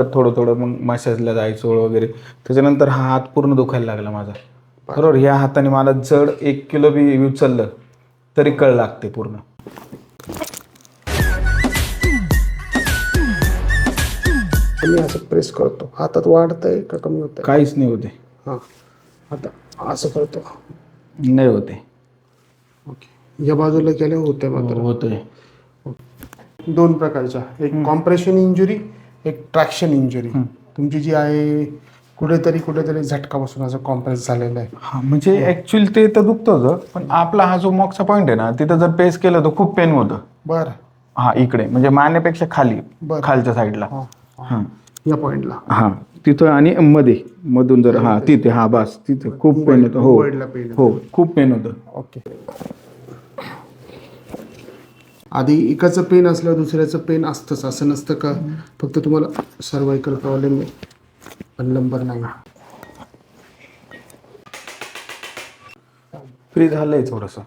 थोडं थोडं मग मसाजला जायचो वगैरे. त्याच्यानंतर हा हात पूर्ण दुखायला लागला माझा. बरोबर? ह्या हाताने मला जड एक किलो बी उचललं तरी कळ लागते पूर्ण. मी असं प्रेस करतो. हातात वाढतंय का कमी होतंय? काहीच नाही होते. हां. आता असं करतो. नाही होते. ओके. या बाजूला केले होते मात्र. होतोय. दोन प्रकारच्या. एक कॉम्प्रेशन इंजुरी एक ट्रॅक्शन इंजुरी तुमची जी आहे कुठेतरी कुठेतरी झटका बसून असं कॉम्प्रेस झालेलं आहे. हा म्हणजे ऍक्च्युअली ते तर दुखतं होतं पण आपला हा जो मॉकचा पॉईंट आहे ना तिथं जर पेस केलं तर खूप पेन होतं. बरं. हा इकडे म्हणजे मानेपेक्षा खाली बरं. खालच्या साईडला हां हा. या पॉईंटला हा तिथं आणि मध्ये मधून जर हा तिथे. हा बस तिथे खूप पेन होतं हो. वडला पेन हो खूप पेन होतं. ओके. आधी एकाचं पेन असल्यावर दुसऱ्याचं पेन असतंच. असं नसतं का? फक्त तुम्हाला सर्वायकल प्रॉब्लेम आहे पण नंबर नाही. फ्री झालंय थोडंसं.